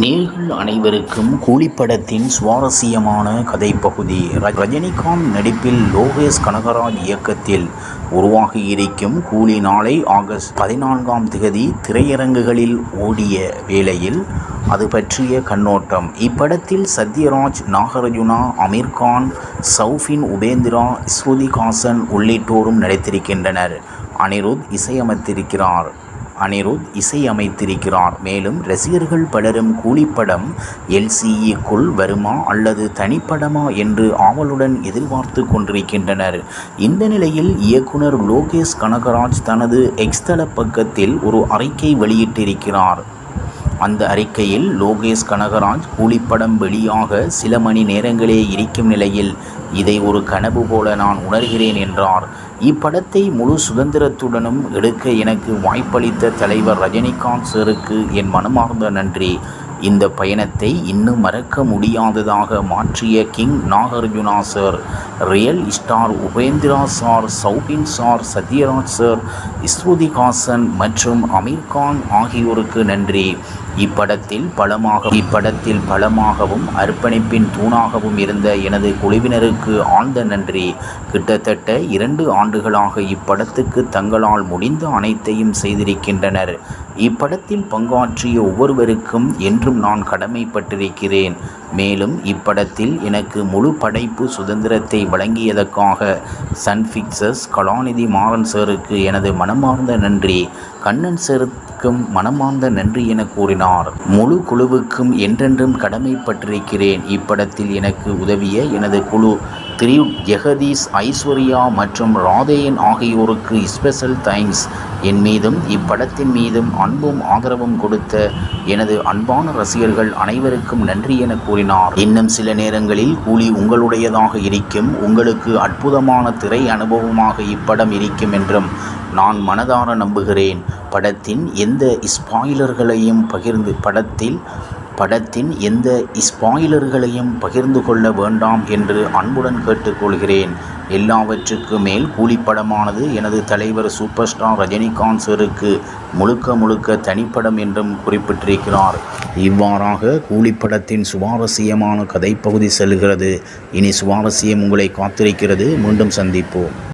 நேர்கள் அனைவருக்கும் கூலிப்படத்தின் சுவாரஸ்யமான கதைப்பகுதி. ர- ரஜினிகாந்த் நடிப்பில் லோகேஷ் கனகராஜ் இயக்கத்தில் உருவாகியிருக்கும் கூலி நாளை ஆகஸ்ட் பதினான்காம் திகதி திரையரங்குகளில் ஓடிய வேளையில் அது பற்றிய கண்ணோட்டம். இப்படத்தில் சத்யராஜ் நாகார்ஜுனா அமீர்கான் சௌஃபின் உபேந்திரா ஸ்ருதிகாசன் உள்ளிட்டோரும் நடித்திருக்கின்றனர். அனிருத் இசையமைத்திருக்கிறார். அனிருத் இசையமைத்திருக்கிறார். மேலும் ரசிகர்கள் பலரும் கூலிப்படம் எல்சிஇக்குள் வருமா அல்லது தனிப்படமா என்று ஆவலுடன் எதிர்பார்த்து கொண்டிருக்கின்றனர். இந்த நிலையில் இயக்குனர் லோகேஷ் கனகராஜ் தனது எக்ஸ்தள பக்கத்தில் ஒரு அறிக்கை வெளியிட்டிருக்கிறார். அந்த அறிக்கையில் லோகேஷ் கனகராஜ் கூலிப்படம் வெளியாக சில மணி நேரங்களே இருக்கும் நிலையில் இதை ஒரு கனவு போல நான் உணர்கிறேன் என்றார். இப்படத்தை முழு சுதந்திரத்துடனும் எடுக்க எனக்கு வாய்ப்பளித்த தலைவர் ரஜினிகாந்த் சாருக்கு என் மனமார்ந்த நன்றி. இந்த பயணத்தை இன்னும் மறக்க முடியாததாக மாற்றிய king Nagarjuna sir real star Upendra sir Soubin sir Sathyaraj sir Shruti Haasan மற்றும் அமீர்கான் ஆகியோருக்கு நன்றி. இப்படத்தில் பலமாக இப்படத்தில் பலமாகவும் அர்ப்பணிப்பின் தூணாகவும் இருந்த எனது குழுவினருக்கு ஆழ்ந்த நன்றி. கிட்டத்தட்ட இரண்டு ஆண்டுகளாக இப்படத்துக்கு தங்களால் முடிந்த அனைத்தையும் செய்திருக்கின்றனர். இப்படத்தில் பங்காற்றிய ஒவ்வொருவருக்கும் என்றும் நான் கடமைப்பட்டிருக்கிறேன். மேலும் இப்படத்தில் எனக்கு முழு படைப்பு சுதந்திரத்தை வழங்கியதற்காக சன் கலாநிதி மாறன் சாருக்கு எனது மனமார்ந்த நன்றி. கண்ணன் சாருக்கும் மனமார்ந்த நன்றி என கூறினார். முழு குழுவுக்கும் என்றென்றும் கடமைப்பட்டிருக்கிறேன். இப்படத்தில் எனக்கு உதவிய எனது குழு திரு ஜெகதீஷ் ஐஸ்வர்யா மற்றும் ராதேயன் ஆகியோருக்கு ஸ்பெஷல் தேங்க்ஸ் என் மீதும் இப்படத்தின் மீதும் அன்பும் ஆதரவும் கொடுத்த எனது அன்பான ரசிகர்கள் அனைவருக்கும் நன்றி என கூறினார். இன்னும் சில நேரங்களில் கூலி உங்களுடையதாக இருக்கும் உங்களுக்கு அற்புதமான திரை அனுபவமாக இப்படம் இருக்கும் என்றும் நான் மனதார நம்புகிறேன். படத்தின் எந்த ஸ்பாயிலர்களையும் பகிர்ந்து படத்தில் படத்தின் எந்த ஸ்பாயிலர்களையும் பகிர்ந்து கொள்ள வேண்டாம் என்று அன்புடன் கேட்டுக்கொள்கிறேன். எல்லாவற்றுக்கு மேல் கூலிப்படமானது எனது தலைவர் சூப்பர் ஸ்டார் ரஜினிகாந்த் சருக்கு முழுக்க முழுக்க தனிப்படம் என்றும் குறிப்பிட்டிருக்கிறார். இவ்வாறாக கூலிப்படத்தின் சுவாரஸ்யமான கதைப்பகுதி செல்கிறது. இனி சுவாரஸ்யம் உங்களை காத்திருக்கிறது. மீண்டும் சந்திப்போம்.